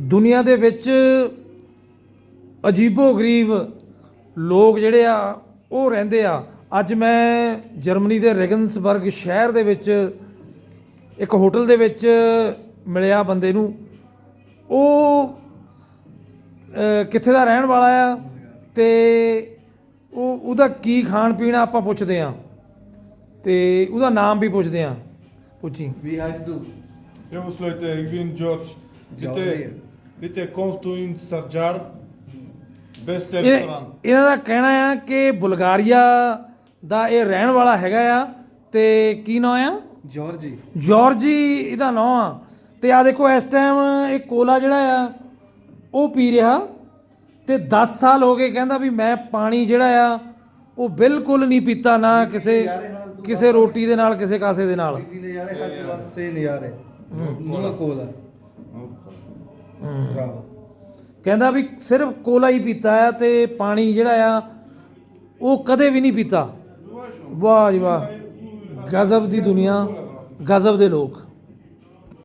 ਦੁਨੀਆ ਦੇ ਵਿੱਚ ਅਜੀਬੋ ਗਰੀਬ ਲੋਕ ਜਿਹੜੇ ਆ ਉਹ ਰਹਿੰਦੇ ਆ। ਅੱਜ ਮੈਂ ਜਰਮਨੀ ਦੇ ਰੇਗਨਸਬਰਗ ਸ਼ਹਿਰ ਦੇ ਵਿੱਚ ਇੱਕ ਹੋਟਲ ਦੇ ਵਿੱਚ ਮਿਲਿਆ ਬੰਦੇ ਨੂੰ। ਉਹ ਕਿੱਥੇ ਦਾ ਰਹਿਣ ਵਾਲਾ ਆ ਤੇ ਉਹ ਉਹਦਾ ਕੀ ਖਾਣ ਪੀਣ ਆਪਾਂ ਪੁੱਛਦੇ ਆ। ਤੇ ਉਹਦਾ ਨਾਮ ਵੀ ਪੁੱਛਦੇ ਆ। ਪੁੱਛੀ। Wie heißt du? Servus Leute, ich bin George. Du ins Sarjar? Beste ਇਹ Restaurant. ਇਹਨਾਂ ਦਾ ਕਹਿਣਾ ਆ ਕਿ ਬੁਲਗਾਰੀਆ ਦਾ ਇਹ ਰਹਿਣ ਵਾਲਾ ਹੈਗਾ ਆ ਤੇ ਕੀ ਨਾਂ ਆ? Georgi. ਜਾਰਜੀ ਇਹਦਾ ਨਾਂ ਆ। ਤੇ ਆ ਦੇਖੋ ਇਸ ਟਾਈਮ ਇਹ ਕੋਲਾ ਜਿਹੜਾ ਆ ਉਹ ਪੀ ਰਿਹਾ ਤੇ 10 ਸਾਲ ਹੋ ਗਏ ਕਹਿੰਦਾ ਵੀ ਮੈਂ ਪਾਣੀ ਜਿਹੜਾ ਆ ਉਹ ਬਿਲਕੁਲ ਨਹੀਂ ਪੀਤਾ ਨਾ ਕਿਸੇ ਕਿਸੇ ਰੋਟੀ ਦੇ ਨਾਲ ਕਿਸੇ ਕਾਸੇ ਦੇ ਨਾਲ। Wie viele Jahre hat du was? ਕਹਿੰਦਾ ਵੀ ਸਿਰਫ ਕੋਲਾ ਹੀ ਪੀਤਾ ਆ ਤੇ ਪਾਣੀ ਜਿਹੜਾ ਆ, ਉਹ ਕਦੇ ਵੀ ਨਹੀਂ ਪੀਤਾ। ਵਾਹ ਜੀ ਵਾਹ। ਗਜ਼ਬ ਦੀ ਦੁਨੀਆ, ਗਜ਼ਬ ਦੇ ਲੋਕ।